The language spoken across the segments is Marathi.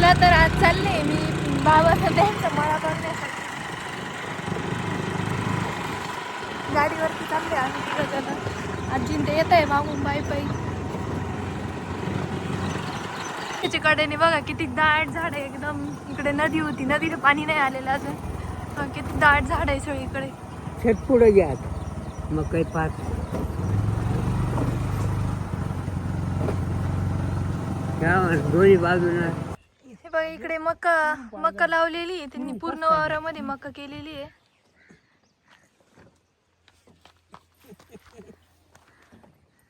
चला तर आज चालले. मी बाबा त्यांचा मळा बघण्यासाठी गाडीवरती चालले आम्ही तिघं जण. आजीन ते येत आहे मागून बाई बाई. त्याच्या कडेने बघा किती दाट झाड आहे एकदम. इकडे नदी होती. नदीला पाणी नाही आलेलं अजून. किती दाट झाड आहे सगळीकडे. छत पुढे घ्या आता. मग काही पाच दोन्ही बाजूला. इकडे मका मका लावलेली आहे. त्यांनी पूर्ण वावरामध्ये मका केलेली आहे.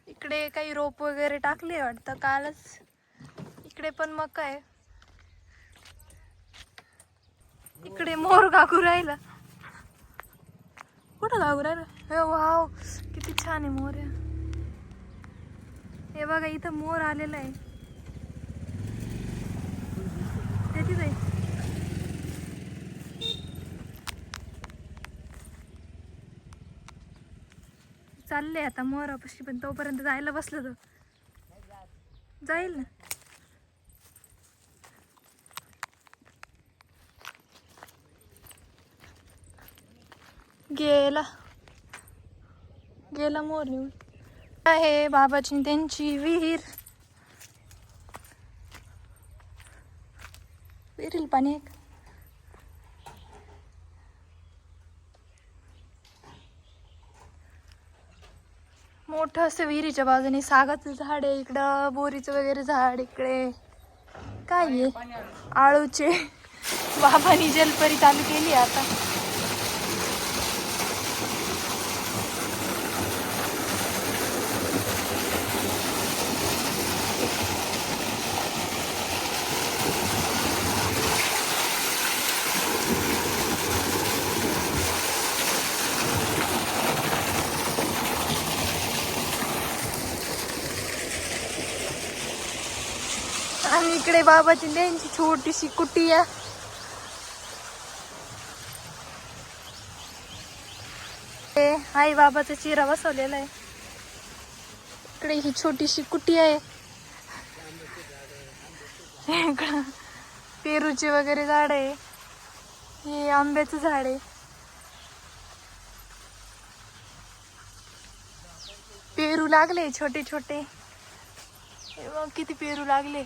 इकडे काही रोप वगैरे टाकले वाटतं कालच. इकडे पण मका आहे. इकडे मोर गागू राहिला. कुठं गागू राहिला? वाव किती छान आहे मोर. हे बघा इथं मोर आलेला आहे ते तिथे आहे. चालले आता मोरापाशी पण तोपर्यंत जायला बसलं तर जाईल ना? गेला. गेला मोर येऊन आहे बाबाची त्यांची विहीर. विहिरील पाणी एक मोठं असं विहिरीच्या बाजूने. सागाचं झाड आहे इकडं बोरीचं वगैरे झाड इकडे. काय आहे आळूचे. बाबांनी जलपरी चालू केली आता आणि इकडे बाबाची त्यांची छोटीशी कुटी आहे. हे आई बाबाचा चिरा बसवलेला आहे. इकडे ही छोटीशी कुटी आहे. इकडं पेरूचे वगैरे झाड आहे. हे आंब्याचं झाड आहे. पेरू लागले छोटे छोटे किती पेरू लागले.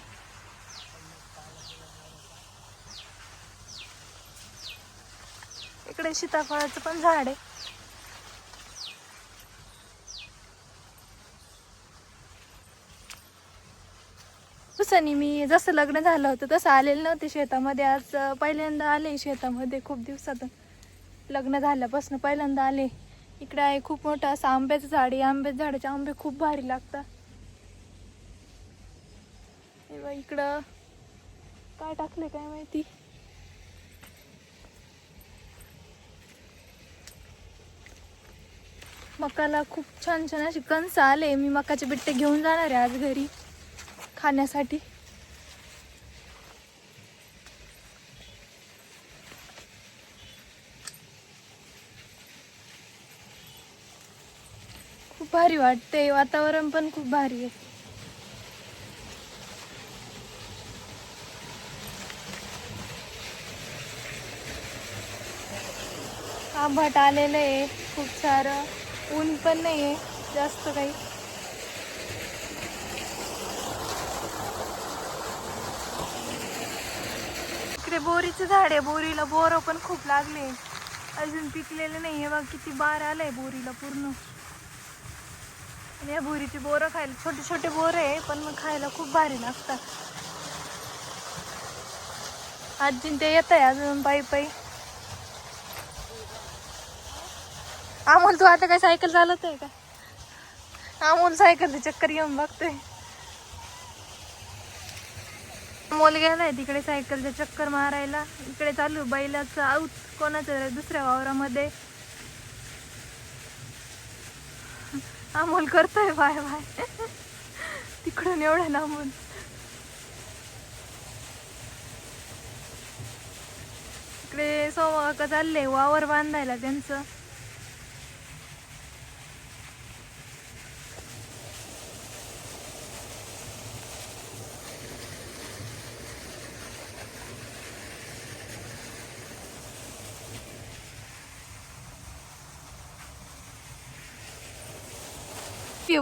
इकडे सीताफळाचं पण झाड आहे. हुसानी मी जसं लग्न झालं होतं तसं आलेलं नव्हते शेतामध्ये. आज पहिल्यांदा आले शेतामध्ये खूप दिवसातून. लग्न झाल्यापासून पहिल्यांदा आले. इकडे आहे खूप मोठं असं आंब्याचं झाड आहे. आंब्याच्या झाडाचे आंबे खूप भारी लागतात. इकडं काय टाकले काय माहिती? मकाला खूप छान छान असे कंस आले. मी मकाचे बिट्टे घेऊन जाणार आहे आज घरी खाण्यासाठी. खूप भारी वाटते वातावरण पण खूप भारी आहे. आंबट आलेलं आहे खूप सारं. ऊन पण नाही आहे जास्त काही. इकडे बोरीचं झाड आहे बोरीला बोरं पण खूप लागले. अजून पिकलेले नाही आहे बघ किती बार आलंय बोरीला पूर्ण. आणि या बोरीची बोरं खायला छोटे छोटे बोर आहे पण मग खायला खूप भारी लागतात. आजीन ते येत आहे अजून पायी पायी अमोल तू आता काय सायकल चालत आहे का? अमोल सायकल चक्कर येऊन बघतोय. अमोल गेलाय तिकडे सायकलचं चक्कर मारायला. इकडे चालू बैलाचं आऊत कोणाचं दुसऱ्या वावरामध्ये. अमोल करतोय बाय बाय. तिकडून एवढं लांबून. इकडे सोमा का चालले वावर बांधायला त्यांचं.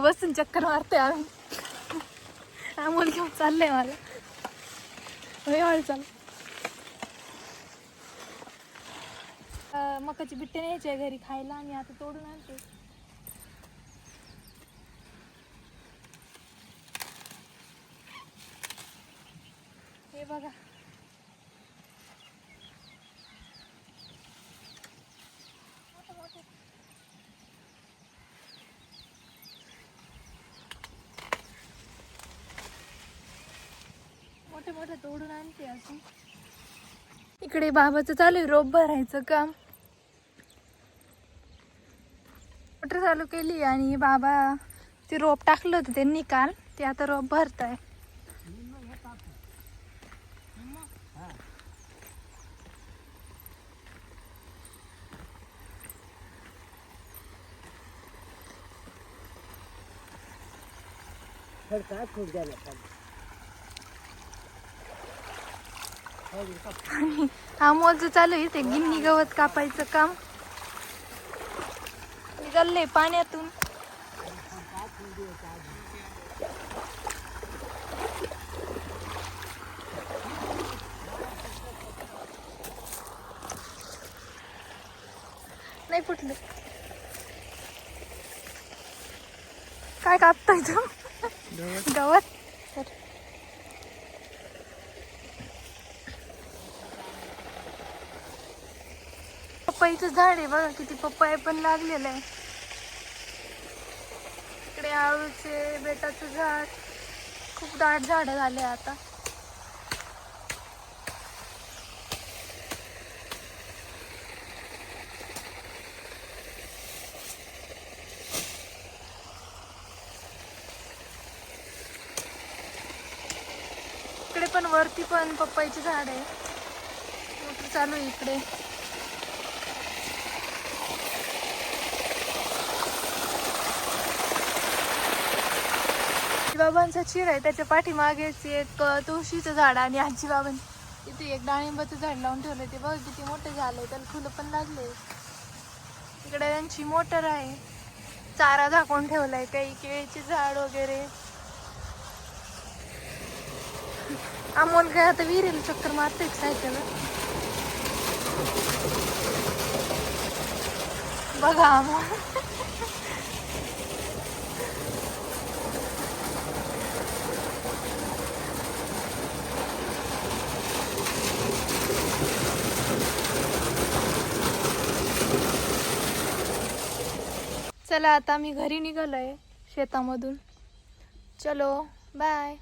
बसून चक्कर मारते आम्ही. अमोल घेऊन चाललंय मला चाल मकाची बिट्टे न्यायची आहे घरी खायला आणि आता तोडून आणते. हे बघा. मोठं तोडून आणते अजून. इकडे बाबाचं चालू आहे रोप भरायचं काम. मोटर चालू केली आणि बाबा ते रोप टाकलं होतं त्यांनी काल. ते आता रोप भरताय. आहे काय खूप द्यायला आणि अमोलचं चालू आहे ते गिन्नी गवत कापायचं काम. चाललंय पाण्यातून. नाही फुटलं. काय कापताय तू गवत? तर पपईचं झाड आहे बघा किती पपई पण लागलेलं आहे. इकडे आळूचे बेटाचं झाड. खूप दाट झाडं झाले आता. इकडे पण वरती पण पप्पाईचे झाड आहे. मोटर चालू आहे इकडे. बाबांचा चिर आहे त्याच्या पाठीमागेच एक तुळशीचं झाड आणि आजी बाबांनी तिथे एक डाळिंबाचं झाड लावून ठेवलं ते बघ किती मोठं झालंय त्याला फुलं पण लागले. इकडे त्यांची मोटर आहे. चारा झाकून ठेवलाय. काही केळीचे झाड वगैरे. अमोल काय आता विहिरीला चक्कर मारतोय सायकल बघा अमोल चला आता मी घरी निघालो आहे शेतामधून. चलो बाय